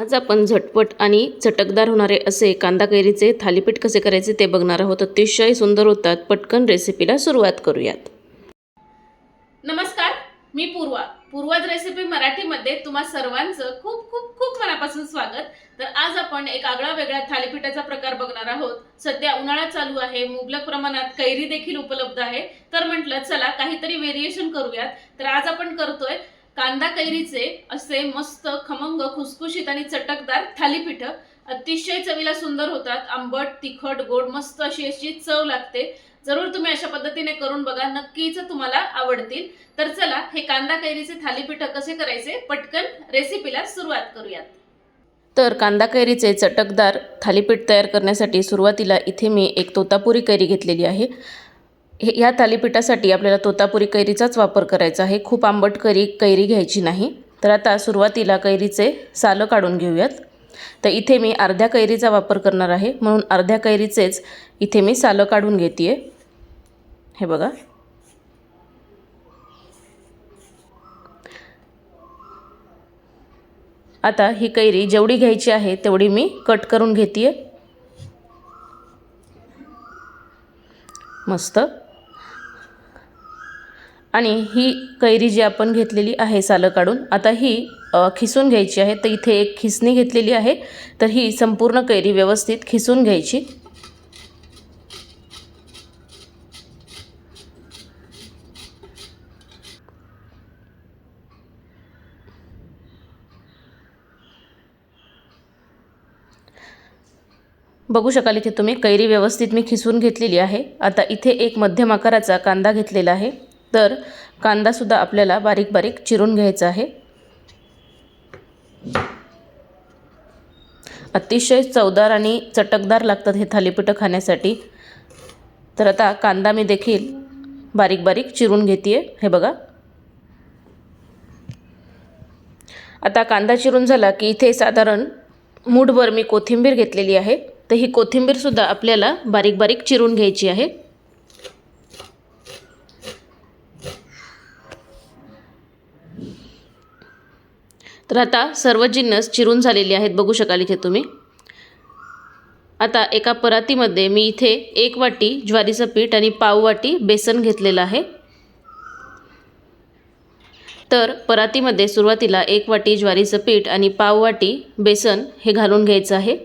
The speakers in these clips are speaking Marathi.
आज आपण झटपट आणि चटकदार होणारे असे कांदा कैरीचे थालीपीठ कसे करायचे ते बघणार आहोत. अतिशय सुंदर होतात. पटकन रेसिपीला सुरुवात करूयात. नमस्कार मी पूर्वा. पूर्वाज रेसिपी मराठीमध्ये तुम्हा सर्वांचं खूप खूप खूप मनापासून स्वागत. तर आज आपण एक आगळा वेगळा थालीपीठाचा प्रकार बघणार आहोत. सध्या उन्हाळा चालू आहे मुबलक प्रमाणात कैरी देखील उपलब्ध आहे. तर म्हटलं चला काहीतरी व्हेरिएशन करूयात. तर आज आपण करतोय कांदा कैरीचे असे मस्त खमंग खुसखुशीत आणि चटकदार थालीपीठ अतिशय चवीला सुंदर होतात. आंबट तिखट गोड मस्त अशी अशी चव लागते. जरूर तुम्ही अशा पद्धतीने करून बघा. नक्कीच तुम्हाला आवडतील. तर चला हे कांदा कैरीचे थालीपीठ कसे करायचे? पटकन रेसिपीला सुरुवात करूयात. तर कांदा कैरीचे चटकदार थालीपीठ तयार करण्यासाठी सुरुवातीला इथे मी एक तोतापुरी कैरी घेतलेली आहे. हे ह्या थालीपीठासाठी आपल्याला तोतापुरी कैरीचाच वापर करायचा आहे. खूप आंबट करी कैरी घ्यायची नाही. तर आता सुरुवातीला कैरीचे सालं काढून घेऊयात. तर इथे मी अर्ध्या कैरीचा वापर करणार आहे. म्हणून अर्ध्या कैरीचेच इथे मी सालं काढून घेते आहे हे बघा. आता ही कैरी जेवढी घ्यायची आहे तेवढी मी कट करून घेते आहे मस्त. आणि ही कैरी जी आपण घेतलेली आहे सालं काढून आता ही खिसून घ्यायची आहे. तर इथे एक खिसणी घेतलेली आहे. तर ही संपूर्ण कैरी व्यवस्थित खिसून घ्यायची. बघू शकाल इथे तुम्ही कैरी व्यवस्थित मी खिसून घेतलेली आहे. आता इथे एक मध्यम आकाराचा कांदा घेतलेला आहे. तर कांदासुद्धा आपल्याला बारीक बारीक चिरून घ्यायचा आहे. अतिशय चवदार आणि चटकदार लागतात हे थालीपीठं खाण्यासाठी. तर आता कांदा मी देखील बारीक बारीक चिरून घेते हे बघा. आता कांदा चिरून झाला की इथे साधारण मूठभर मी कोथिंबीर घेतलेली आहे. तर ही कोथिंबीरसुद्धा आपल्याला बारीक बारीक चिरून घ्यायची आहे. तर आता सर्व जिन्नस चिरून झालेले आहेत. बघू शकाल इथे तुम्ही. आता एका परातीमध्ये मी इथे एक वाटी ज्वारीचं पीठ आणि पाव वाटी बेसन घेतलेलं आहे. तर परातीमध्ये सुरुवातीला एक वाटी ज्वारीचं पीठ आणि पाव वाटी बेसन हे घालून घ्यायचं आहे.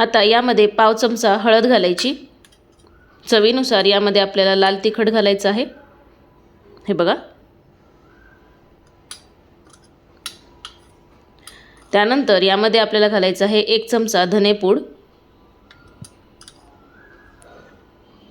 आता यामध्ये पाव चमचा हळद घालायची. चवीनुसार यामध्ये आपल्याला लाल तिखट घालायचं आहे. हे बघा. त्यानंतर यामध्ये आपल्याला घालायचं आहे एक चमचा धनेपूड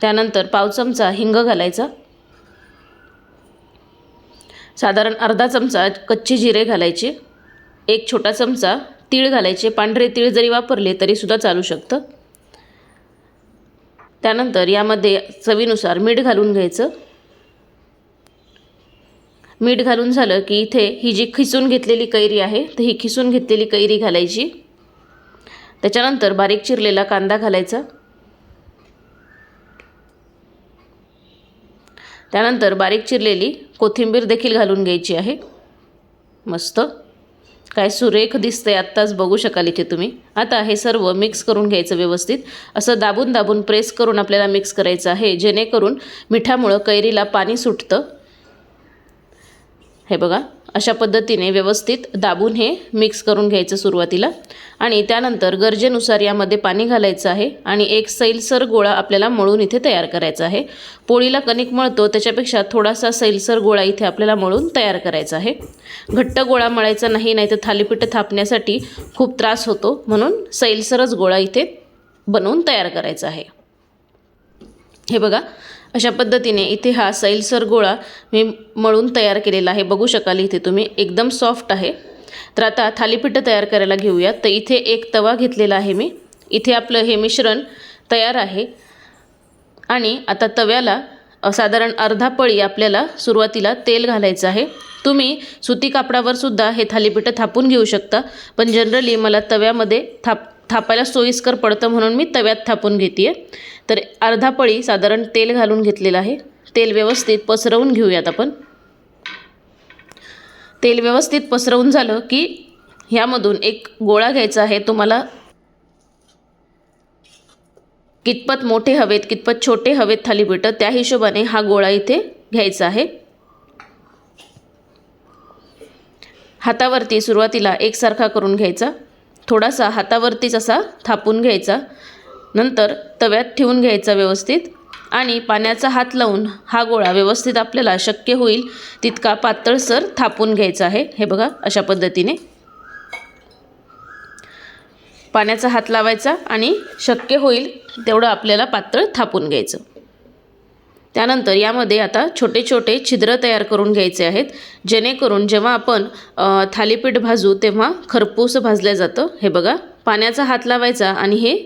त्यानंतर पाव चमचा हिंग घालायचा. साधारण अर्धा चमचा कच्चे जिरे घालायचे. एक छोटा चमचा तीळ घालायचे पांढरे तीळ जरी वापरले तरीसुद्धा चालू शकतं. त्यानंतर यामध्ये चवीनुसार मीठ घालून घ्यायचं. मीठ घालून झालं की इथे ही जी खिसून घेतलेली कैरी आहे तर ही खिसून घेतलेली कैरी घालायची. त्याच्यानंतर बारीक चिरलेला कांदा घालायचा. त्यानंतर बारीक चिरलेली कोथिंबीर देखील घालून घ्यायची आहे. मस्त. काय सुरेख दिसतंय आत्ताच बघू शकाल इथे तुम्ही. आता हे सर्व मिक्स करून घ्यायचं व्यवस्थित. असं दाबून दाबून प्रेस करून आपल्याला मिक्स करायचं आहे. जेणेकरून मिठामुळं कैरीला पाणी सुटतं. हे बघा. अशा पद्धतीने व्यवस्थित दाबून हे मिक्स करून घ्यायचं सुरुवातीला. आणि त्यानंतर गरजेनुसार यामध्ये पाणी घालायचं आहे आणि एक सैलसर गोळा आपल्याला मळून इथे तयार करायचा आहे. पोळीला कणिक मळतो त्याच्यापेक्षा थोडासा सैलसर गोळा इथे आपल्याला मळून तयार करायचा आहे. घट्ट गोळा मळायचा नाही नाही तर थालीपीठ थापण्यासाठी खूप त्रास होतो म्हणून सैलसरच गोळा इथे बनवून तयार करायचा आहे. हे बघा अशा पद्धतीने इथे हा सैलसर गोळा मी मळून तयार केलेला आहे. बघू शकाल इथे तुम्ही एकदम सॉफ्ट आहे. तर आता थालीपीठ तयार करायला घेऊयात तर इथे एक तवा घेतलेला आहे मी. इथे आपलं हे मिश्रण तयार आहे. आणि आता तव्याला साधारण अर्धा पळी आपल्याला सुरुवातीला तेल घालायचं आहे. तुम्ही सुती कापडावर सुद्धा हे थालीपीठं थापून घेऊ शकता. पण जनरली मला तव्यामध्ये थाप थापायला सोयीस्कर पडतं म्हणून मी तव्यात थापून घेते आहे तर अर्धा पळी साधारण तेल घालून घेतलेलं आहे. तेल व्यवस्थित पसरवून घेऊयात आपण. तेल व्यवस्थित पसरवून झालं की ह्यामधून एक गोळा घ्यायचा आहे. तुम्हाला कितपत मोठे हवेत कितपत छोटे हवेत थालीपीठं त्या हिशोबाने हा गोळा इथे घ्यायचा आहे. हातावरती सुरुवातीला एकसारखा करून घ्यायचा. थोडासा हातावरतीच असा थापून घ्यायचा. नंतर तव्यात ठेवून घ्यायचा व्यवस्थित आणि पाण्याचा हात लावून हा गोळा व्यवस्थित आपल्याला शक्य होईल तितका पातळसर थापून घ्यायचा आहे. हे बघा अशा पद्धतीने. पाण्याचा हात लावायचा आणि शक्य होईल तेवढं आपल्याला पातळ थापून घ्यायचं. त्यानंतर यामध्ये आता छोटे छोटे छिद्र तयार करून घ्यायचे आहेत. जेणेकरून जेव्हा आपण थालीपीठ भाजू तेव्हा खरपूस भाजलं जातं. हे बघा पाण्याचा हात लावायचा आणि हे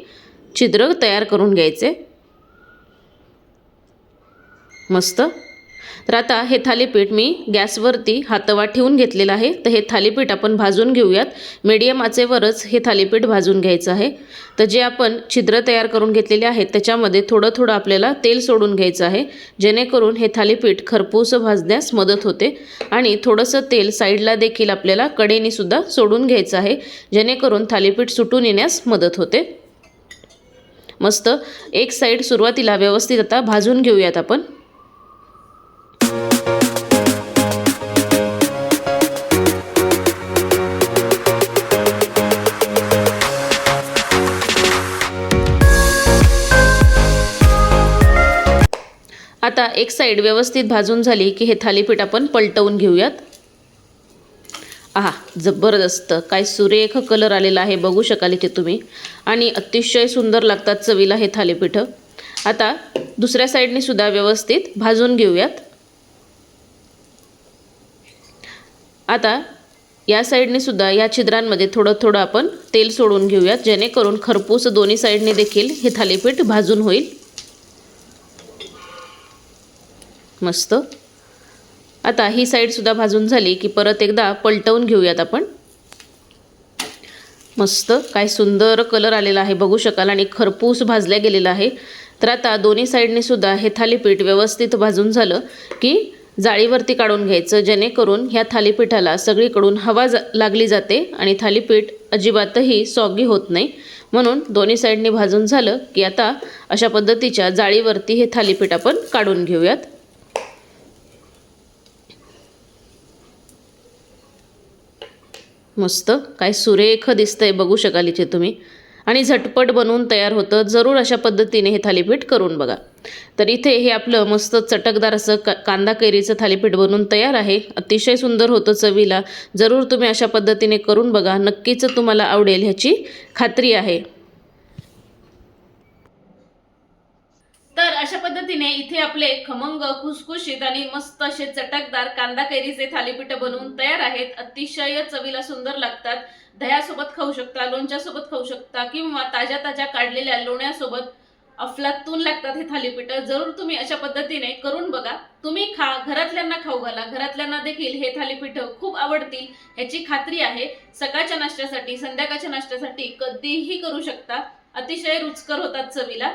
छिद्र तयार करून घ्यायचे. मस्त. तर आता हे थालीपीठ मी गॅसवरती हातवा ठेवून घेतलेलं आहे. तर हे थालीपीठ आपण भाजून घेऊयात. मीडियम आचेवरच हे थालीपीठ भाजून घ्यायचं आहे. तर जे आपण छिद्र तयार करून घेतलेले आहेत त्याच्यामध्ये थोडं थोडं आपल्याला तेल सोडून घ्यायचं आहे. जेणेकरून हे थालीपीठ खरपूस भाजण्यास मदत होते. आणि थोडंसं तेल साईडला देखील आपल्याला कडेनीसुद्धा सोडून घ्यायचं आहे जेणेकरून थालीपीठ सुटून येण्यास मदत होते. मस्त. एक साईड सुरुवातीला व्यवस्थित आता भाजून घेऊयात आपण. आता एक साईड व्यवस्थित भाजून झाली की हे थालीपीठ आपण पलटवून घेऊयात. आहा जबरदस्त. काय सुरेख कलर आलेला आहे बघू शकाल इथे तुम्ही. आणि अतिशय सुंदर लागतात चवीला हे थालीपीठं. आता दुसऱ्या साईडने सुद्धा व्यवस्थित भाजून घेऊयात. आता या साईडने सुद्धा या छिद्रांमध्ये थोडं थोडं आपण तेल सोडून घेऊयात जेणेकरून खरपूस दोन्ही साईडने देखील हे थालीपीठ भाजून होईल. मस्त. आता ही साईडसुद्धा भाजून झाली की परत एकदा पलटवून घेऊयात आपण. मस्त. काय सुंदर कलर आलेला आहे बघू शकाल. आणि खरपूस भाजल्या गेलेला आहे. तर आता दोन्ही साईडने सुद्धा हे थालीपीठ व्यवस्थित भाजून झालं की जाळीवरती काढून घ्यायचं जेणेकरून ह्या थालीपीठाला सगळीकडून हवा जा लागली जाते आणि थालीपीठ अजिबातही सॉगी होत नाही. म्हणून दोन्ही साईडने भाजून झालं की आता अशा पद्धतीच्या जाळीवरती हे थालीपीठ आपण काढून घेऊयात. मस्त. काय सुरेख दिसतंय बघू शकाल इथे तुम्ही. आणि झटपट बनवून तयार होतं. जरूर अशा पद्धतीने हे थालीपीठ करून बघा. तर इथे हे आपलं मस्त चटकदार असं का कांदा कैरीचं थालीपीठ बनवून तयार आहे. अतिशय सुंदर होतं चवीला. जरूर तुम्ही अशा पद्धतीने करून बघा. नक्कीच तुम्हाला आवडेल ह्याची खात्री आहे तर अशा पद्धतीने इथे आपले खमंग खुसखुशीत आणि मस्त असे चटकदार कांदा कैरीचे थालीपीठ बनवून तयार आहेत. अतिशय चवीला सुंदर लागतात. दह्यासोबत खाऊ शकता लोणच्यासोबत खाऊ शकता किंवा ताज्या ताज्या काढलेल्या लोण्यासोबत अफलातून लागतात हे थालीपीठ. जरूर तुम्ही अशा पद्धतीने करून बघा. तुम्ही खा घरातल्यांना खाऊ घाला. घरातल्यांना देखील हे थालीपीठ खूप आवडतील ह्याची खात्री आहे. सकाळच्या नाश्त्यासाठी संध्याकाळच्या नाश्त्यासाठी कधीही करू शकता. अतिशय रुचकर होतात चवीला.